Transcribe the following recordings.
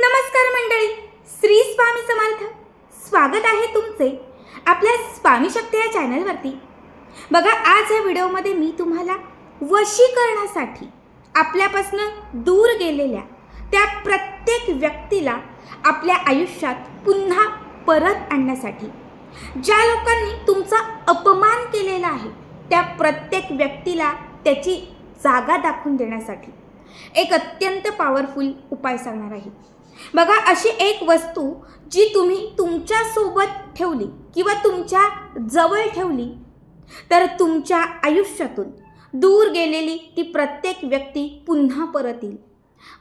नमस्कार मंडळी श्री स्वामी समर्थ. स्वागत आहे तुमचे आपल्या स्वामी शक्ती या चॅनलवरती. बघा आज या व्हिडिओमध्ये मी तुम्हाला वशीकरणासाठी आपल्यापासनं दूर गेलेल्या त्या प्रत्येक व्यक्तीला आपल्या आयुष्यात पुन्हा परत आणण्यासाठी ज्या लोकांनी तुमचा अपमान केलेला आहे त्या प्रत्येक व्यक्तीला त्याची जागा दाखवून देण्यासाठी एक अत्यंत पॉवरफुल उपाय सांगणार आहे. बघा अशी एक वस्तू जी तुम्ही तुमच्यासोबत ठेवली किंवा तुमच्या जवळ ठेवली तर तुमच्या आयुष्यातून दूर गेलेली ती प्रत्येक व्यक्ती पुन्हा परत येईल.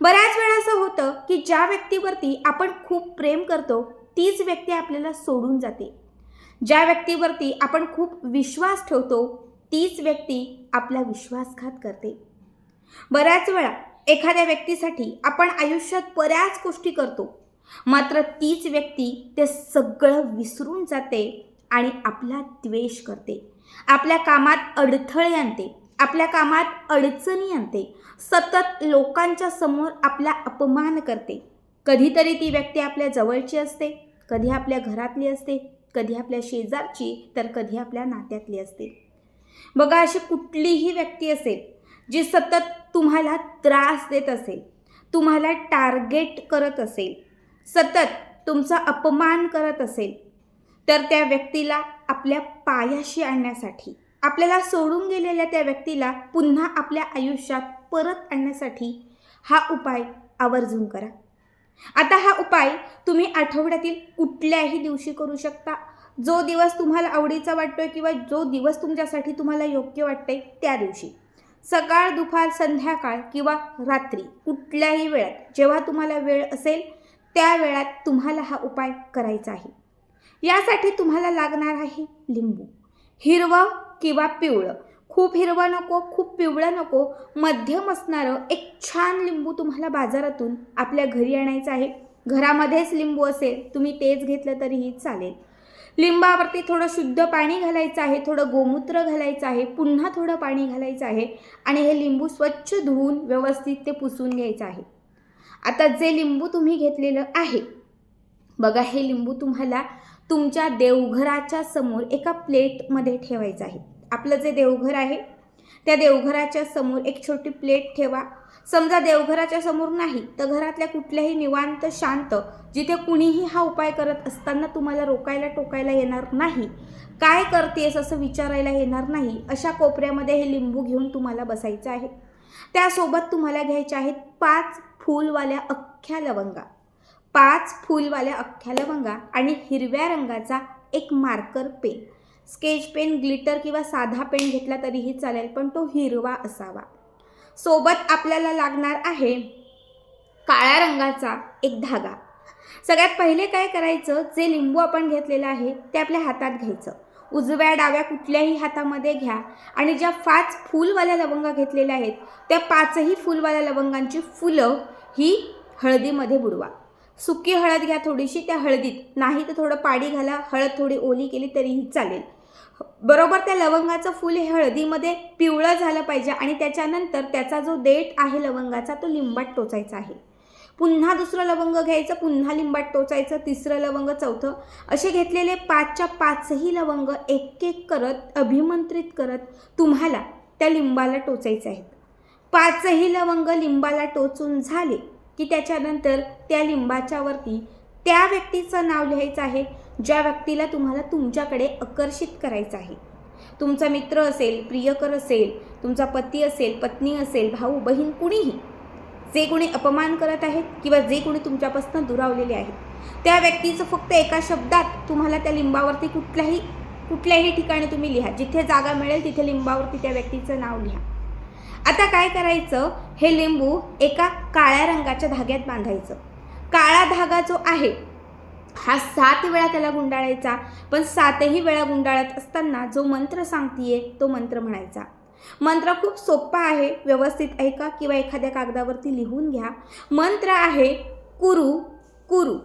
बऱ्याच वेळा असं होतं की ज्या व्यक्तीवरती आपण खूप प्रेम करतो तीच व्यक्ती आपल्याला सोडून जाते. ज्या व्यक्तीवरती आपण खूप विश्वास ठेवतो तीच व्यक्ती आपला विश्वासघात करते. बऱ्याच वेळा एखाद्या व्यक्तीसाठी आपण आयुष्यात बऱ्याच गोष्टी करतो. मात्र तीच व्यक्ती ते सगळं विसरून जाते आणि आपला द्वेष करते. आपल्या कामात अडथळे आणते. आपल्या कामात अडचणी आणते. सतत लोकांच्या समोर आपला अपमान करते. कधीतरी ती व्यक्ती आपल्या जवळची असते कधी आपल्या घरातली असते कधी आपल्या शेजारची तर कधी आपल्या नात्यातली असते. बघा अशी कुठलीही व्यक्ती असेल जी सतत तुम्हाला त्रास देत असेल तुम्हाला टार्गेट करत असेल सतत तुमचा अपमान करत असेल तर त्या व्यक्तीला आपल्या पायाशी आणण्यासाठी आपल्याला सोडून गेलेल्या त्या व्यक्तीला पुन्हा आपल्या आयुष्यात परत आणण्यासाठी हा उपाय आवर्जून करा. आता हा उपाय तुम्ही आठवड्यातील कुठल्याही दिवशी करू शकता. जो दिवस तुम्हाला आवडीचा वाटतोय किंवा जो दिवस तुमच्यासाठी तुम्हाला योग्य वाटतंय त्या दिवशी. सकाळ दुपार संध्याकाळ किंवा रात्री कुठल्याही वेळात जेव्हा तुम्हाला वेळ असेल त्या वेळात तुम्हाला हा उपाय करायचा आहे. यासाठी तुम्हाला लागणार आहे लिंबू. हिरवं किंवा पिवळं. खूप हिरवं नको खूप पिवळं नको मध्यम असणारं एक छान लिंबू तुम्हाला बाजारातून आपल्या घरी आणायचं आहे. घरामध्येच लिंबू असेल तुम्ही तेच घेतलं तरीही चालेल. लिंबावरती थोडं शुद्ध पाणी घालायचं आहे थोडं गोमूत्र घालायचं आहे पुन्हा थोडं पाणी घालायचं आहे आणि हे लिंबू स्वच्छ धुवून व्यवस्थित ते पुसून घ्यायचं आहे. आता जे लिंबू तुम्ही घेतलेलं आहे बघा हे लिंबू तुम्हाला तुमच्या देवघराच्या समोर एका प्लेटमध्ये ठेवायचं आहे. आपलं जे देवघर आहे त्या देवघराच्या समोर एक छोटी प्लेट ठेवा. समजा देवघराच्या समोर नाही तर घरातल्या कुठल्याही निवांत शांत जिथे कुणीही हा उपाय करत असताना तुम्हाला रोकायला टोकायला येणार नाही. काय करतेस असं विचारायला येणार नाही. अशा कोपऱ्यामध्ये हे लिंबू घेऊन तुम्हाला बसायचं आहे. त्यासोबत तुम्हाला घ्यायच्या आहेत पाच फूलवाल्या अख्ख्या लवंगा. पाच फूलवाल्या अख्ख्या लवंगा आणि हिरव्या रंगाचा एक marker pen. Sketch pen glitter किंवा साधा पेन घेतला तरीही चालेल पण तो हिरवा असावा. सोबत आपल्याला लागणार आहे काळ्या रंगाचा एक धागा. सगळ्यात पहिले काय करायचं? जे लिंबू आपण घेतलेलं आहे ते आपल्या हातात घ्यायचं. उजव्या डाव्या कुठल्याही हातामध्ये घ्या आणि ज्या पाच फूलवाल्या लवंगा घेतलेल्या आहेत त्या पाचही फूलवाल्या लवंगांची फुलं ही हळदीमध्ये बुडवा. सुकी हळद घ्या थोडीशी त्या हळदीत. नाही तर थोडं पाणी घाला हळद थोडी ओली केली तरीही चालेल. बरोबर त्या लवंगाचं फूल हे हळदीमध्ये पिवळं झालं पाहिजे आणि त्याच्यानंतर त्याचा जो देठ आहे लवंगाचा तो लिंबात टोचायचा आहे. पुन्हा दुसरं लवंग घ्यायचं पुन्हा लिंबात टोचायचं तिसरं लवंग चौथं. असे घेतलेले पाचच्या पाचही लवंग एक एक करत अभिमंत्रित करत तुम्हाला त्या लिंबाला टोचायचे आहेत. पाचही लवंग लिंबाला टोचून झाले की त्याच्यानंतर त्या लिंबाच्यावरती त्या व्यक्तीचं नाव लिहायचं आहे ज्या व्यक्तीला तुम्हाला तुमच्याकडे आकर्षित करायचं आहे. तुमचा मित्र असेल प्रियकर असेल तुमचा पती असेल पत्नी असेल भाऊ बहीण कुणीही जे कोणी अपमान करत आहेत किंवा जे कोणी तुमच्यापासून दुरावलेले आहेत त्या व्यक्तीचं फक्त एका शब्दात तुम्हाला त्या लिंबावरती कुठल्याही कुठल्याही ठिकाणी तुम्ही लिहा. जिथे जागा मिळेल तिथे लिंबावरती त्या व्यक्तीचं नाव लिहा. आता काय करायचं? हे लिंबू एका काळ्या रंगाच्या धाग्यात बांधायचं. काळा धागा जो आहे हा सात वेळा त्याला गुंडाळायचा पण सातही वेळा गुंडाळत असताना जो मंत्र सांगतीये तो मंत्र म्हणायचा. मंत्र खूप सोपा आहे व्यवस्थित ऐका किंवा एखाद्या कागदावरती लिहून घ्या. मंत्र आहे कुरु कुरु.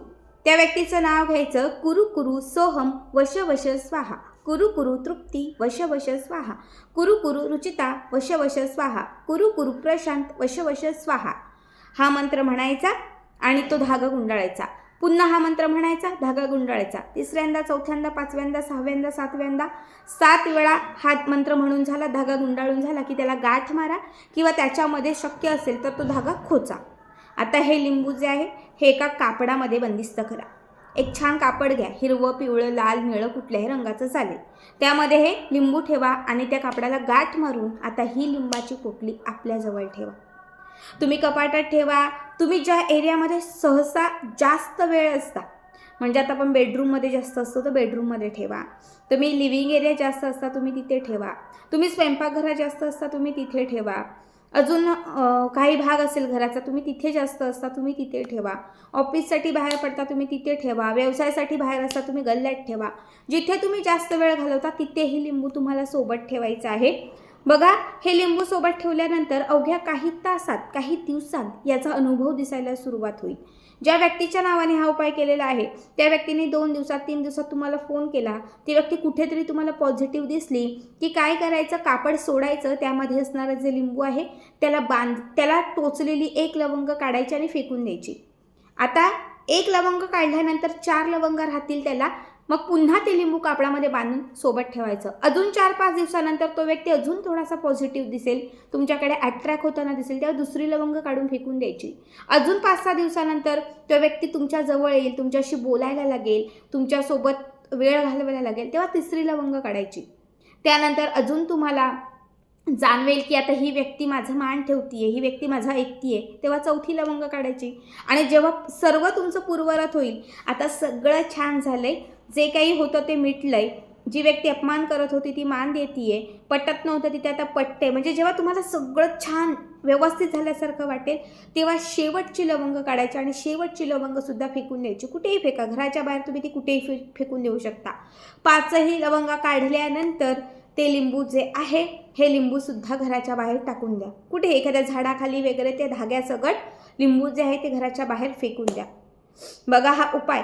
त्या व्यक्तीचं नाव घ्यायचं कुरु कुरु सोहम वश वश स्वाहा. कुरु कुरु तृप्ती वश वश स्वाहा. कुरु कुरु रुचिता वश वश स्वाहा. कुरु कुरु प्रशांत वश वश स्वाहा. हा मंत्र म्हणायचा आणि तो धागा गुंडाळायचा. पुन्हा हा मंत्र म्हणायचा धागा गुंडाळायचा. तिसऱ्यांदा चौथ्यांदा पाचव्यांदा सहाव्यांदा सातव्यांदा सात वेळा हा मंत्र म्हणून झाला धागा गुंडाळून झाला की त्याला गाठ मारा किंवा त्याच्यामध्ये शक्य असेल तर तो धागा खोचा. आता हे लिंबू जे आहे हे एका कापडामध्ये बंदिस्त करा. एक छान कापड घ्या हिरवं पिवळं लाल निळं कुठल्याही रंगाचं चालेल. त्यामध्ये हे लिंबू ठेवा आणि त्या कापडाला गाठ मारून आता ही लिंबाची पोटली आपल्याजवळ ठेवा. तुम्ही कपाटात ठेवा. तुम्ही ज्या एरियामध्ये सहसा जास्त वेळ असता म्हणजे आता आपण बेडरूममध्ये जास्त असतो तर बेडरूममध्ये ठेवा. तुम्ही लिव्हिंग एरिया जास्त असता तुम्ही तिथे ठेवा. तुम्ही स्वयंपाकघरात जास्त असता तुम्ही तिथे ठेवा. अजून काही भाग असेल घराचा तुम्ही तिथे जास्त असता तुम्ही तिथे ठेवा. ऑफिससाठी बाहेर पडता तुम्ही तिथे ठेवा. व्यवसायासाठी बाहेर असता तुम्ही गल्ल्यात ठेवा. जिथे तुम्ही जास्त वेळ घालवता तिथेही लिंबू तुम्हाला सोबत ठेवायचं आहे. बघा हे लिंबू सोबत ठेवल्यानंतर अवघ्या काही तासात काही दिवसांत याचा अनुभव दिसायला सुरुवात होईल. ज्या व्यक्तीच्या नावाने हा उपाय केलेला आहे त्या व्यक्तीने दोन दिवसात तीन दिवसात तुम्हाला फोन केला. ती व्यक्ती कुठेतरी तुम्हाला पॉझिटिव्ह दिसली की काय करायचं कापड सोडायचं त्यामध्ये असणारं जे लिंबू आहे त्याला बांध त्याला टोचलेली एक लवंग काढायची आणि फेकून द्यायची. आता एक लवंग काढल्यानंतर चार लवंग राहतील त्याला मग पुन्हा ते लिंबू कापडामध्ये बांधून सोबत ठेवायचं. अजून चार पाच दिवसानंतर तो व्यक्ती अजून थोडासा पॉझिटिव्ह दिसेल. तुमच्याकडे अट्रॅक्ट होताना दिसेल. तेव्हा दुसरी लवंग काढून फेकून द्यायची. अजून पाच सहा दिवसानंतर तो व्यक्ती तुमच्या जवळ येईल तुमच्याशी बोलायला लागेल तुमच्यासोबत वेळ घालवायला लागेल तेव्हा तिसरी लवंग काढायची. त्यानंतर अजून तुम्हाला जाणवेल की आता ही व्यक्ती माझं मान ठेवतीये ही व्यक्ती माझा ऐकतीये तेव्हा चौथी लवंग काढायची. आणि जेव्हा सर्व तुमचं पूर्वरत होईल आता सगळं छान झालंय जे काही होतं ते मिटलंय. जी व्यक्ती अपमान करत होती ती मान देतीये. पटत नव्हतं तिथे आता पटते म्हणजे जेव्हा तुम्हाला सगळं छान व्यवस्थित झाल्यासारखं वाटेल तेव्हा शेवटची लवंग काढायची आणि शेवटची लवंगसुद्धा फेकून द्यायची. कुठेही फेका. घराच्या बाहेर तुम्ही ती कुठेही फे फेकून देऊ शकता. पाचही लवंगा काढल्यानंतर ते लिंबू जे आहे हे लिंबूसुद्धा घराच्या बाहेर टाकून द्या. कुठे एखाद्या झाडाखाली वगैरे ते धाग्यासकट लिंबू जे आहे ते घराच्या बाहेर फेकून द्या. बघा हा उपाय.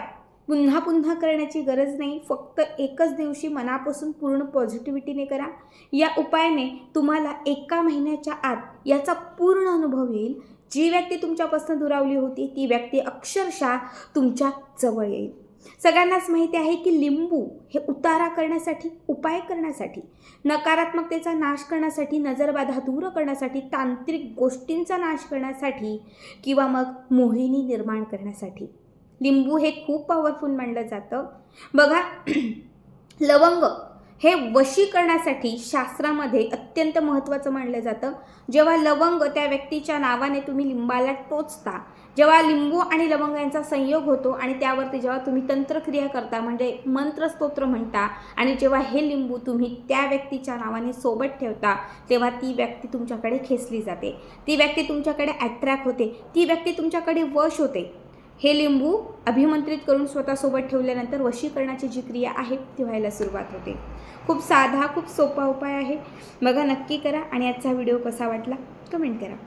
पुन्हा पुन्हा करण्याची गरज नाही. फक्त एकच दिवशी मनापासून पूर्ण पॉझिटिव्हिटीने करा. या उपायाने तुम्हाला एका महिन्याच्या आत याचा पूर्ण अनुभव येईल. जी व्यक्ती तुमच्यापासून दुरावली होती ती व्यक्ती अक्षरशः तुमच्या जवळ येईल. सगळ्यांनाच माहिती आहे की लिंबू हे उतारा करण्यासाठी उपाय करण्यासाठी नकारात्मकतेचा नाश करण्यासाठी नजरबाधा दूर करण्यासाठी तांत्रिक गोष्टींचा नाश करण्यासाठी किंवा मग मोहिनी निर्माण करण्यासाठी. लिंबू हे खूप पॉवरफुल मानलं जातं. बघा लवंग हे वशीकरणासाठी शास्त्रामध्ये अत्यंत महत्त्वाचं मानलं जातं. जेव्हा लवंग त्या व्यक्तीच्या नावाने तुम्ही लिंबाला टोचता जेव्हा लिंबू आणि लवंग यांचा संयोग होतो आणि त्यावरती जेव्हा तुम्ही तंत्रक्रिया करता म्हणजे मंत्रस्तोत्र म्हणता आणि जेव्हा हे लिंबू तुम्ही त्या व्यक्तीच्या नावाने सोबत ठेवता तेव्हा ती व्यक्ती तुमच्याकडे खेचली जाते. ती व्यक्ती तुमच्याकडे अट्रॅक्ट होते. ती व्यक्ती तुमच्याकडे वश होते. हे लिंबू अभिमंत्रित करून स्वतःसोबत ठेवल्यानंतर वशीकरणाची जी क्रिया आहे ती व्हायला सुरुवात होते. खूप साधा खूप सोपा उपाय आहे. बघा नक्की करा आणि आजचा व्हिडिओ कसा वाटला कमेंट करा.